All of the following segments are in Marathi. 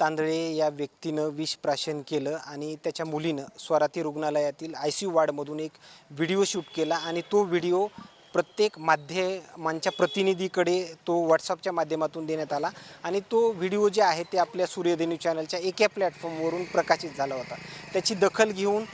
तांदळे या व्यक्तीनं विष प्राशन केलं आणि त्याच्या मुलीनं स्वराती रुग्णालयातील आय सी यू वार्डमधून एक व्हिडिओ शूट केला आणि तो व्हिडिओ प्रत्येक माध्यमांच्या प्रतिनिधीकडे तो व्हॉट्सअपच्या माध्यमातून देण्यात आला आणि तो व्हिडिओ जे आहे ते आपल्या सूर्यदेनी चॅनलच्या एका प्लॅटफॉर्मवरून प्रकाशित झाला होता. त्याची दखल घेऊन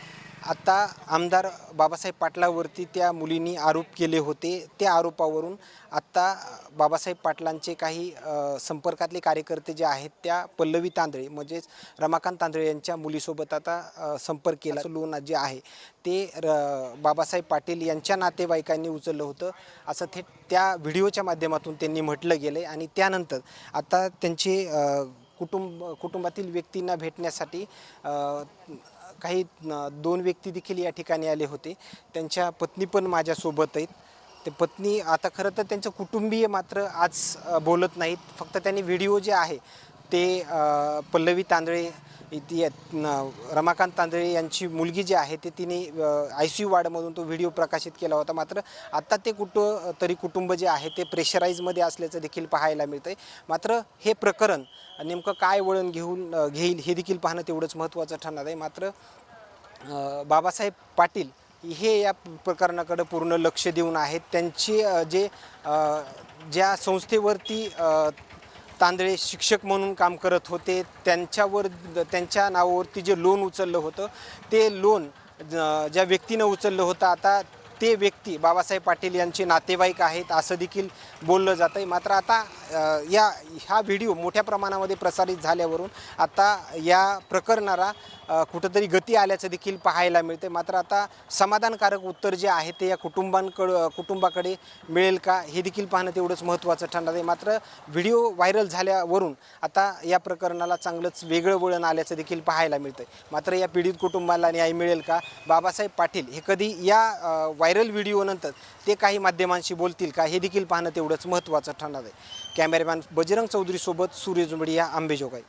आता आमदार बाबासाहेब पाटलावरती त्या मुलींनी आरोप केले होते. त्या आरोपावरून आत्ता बाबासाहेब पाटलांचे काही संपर्कातले कार्यकर्ते जे आहेत त्या पल्लवी तांदळे म्हणजेच रमाकांत तांदळे यांच्या मुलीसोबत आता संपर्क केला. लोन जे आहे ते र बाबासाहेब पाटील यांच्या नातेवाईकांनी उचललं होतं. असं थेट त्या व्हिडिओच्या माध्यमातून त्यांनी म्हटलं गेलं आहे आणि त्यानंतर आता त्यांचे कुटुंब कुटुंबातील व्यक्तींना भेटण्यासाठी काही दोन व्यक्ती देखील या ठिकाणी आले होते. त्यांच्या पत्नी पण माझ्यासोबत आहेत. ते पत्नी आता खरं तर त्यांचं कुटुंबीय मात्र आज बोलत नाहीत. फक्त त्यांनी व्हिडिओ जे आहे ते पल्लवी तांदळे रमाकांत तांदळे यांची मुलगी जी आहे ते तिने आय सी यू वार्डमधून तो व्हिडिओ प्रकाशित केला होता. मात्र आत्ता ते कुठं तरी कुटुंब जे आहे ते प्रेशराईजमध्ये असल्याचं देखील पाहायला मिळतं आहे मात्र हे प्रकरण नेमकं काय वळण घेऊन घेईल हे देखील पाहणं तेवढंच महत्त्वाचं ठरणार आहे. मात्र बाबासाहेब पाटील हे या प्रकरणाकडे पूर्ण लक्ष देऊन आहेत. त्यांचे जे ज्या संस्थेवरती तांदळे शिक्षक म्हणून काम करत होते. त्यांच्यावर त्यांच्या नावावरती जे लोन उचललं होतं ते लोन ज- ज्या व्यक्तीनं उचललं होतं आता ते व्यक्ती बाबासाहेब पाटील यांचे नातेवाईक आहेत असं देखील बोललं जातं आहे मात्र आता या हा व्हिडिओ मोठ्या प्रमाणामध्ये प्रसारित झाल्यावरून आता या प्रकरणाला कुठंतरी गती आल्याचं देखील पाहायला मिळते मात्र आता समाधानकारक उत्तर जे आहे ते या कुटुंबांकडं कुटुंबाकडे मिळेल का हे देखील पाहणं तेवढंच महत्त्वाचं ठरणार आहे. मात्र व्हिडिओ व्हायरल झाल्यावरून आता या प्रकरणाला चांगलंच वेगळं वळण आल्याचं देखील पाहायला मिळतं मात्र या पीडित कुटुंबाला न्याय मिळेल का बाबासाहेब पाटील हे कधी या व्हायरल व्हिडिओनंतर ते काही माध्यमांशी बोलतील का हे देखील पाहणं तेवढंच महत्त्वाचं ठरणार आहे. कॅमेरामॅन बजरंग चौधरीसोबत सूर्य जुंबडिया आंबेजोगाई.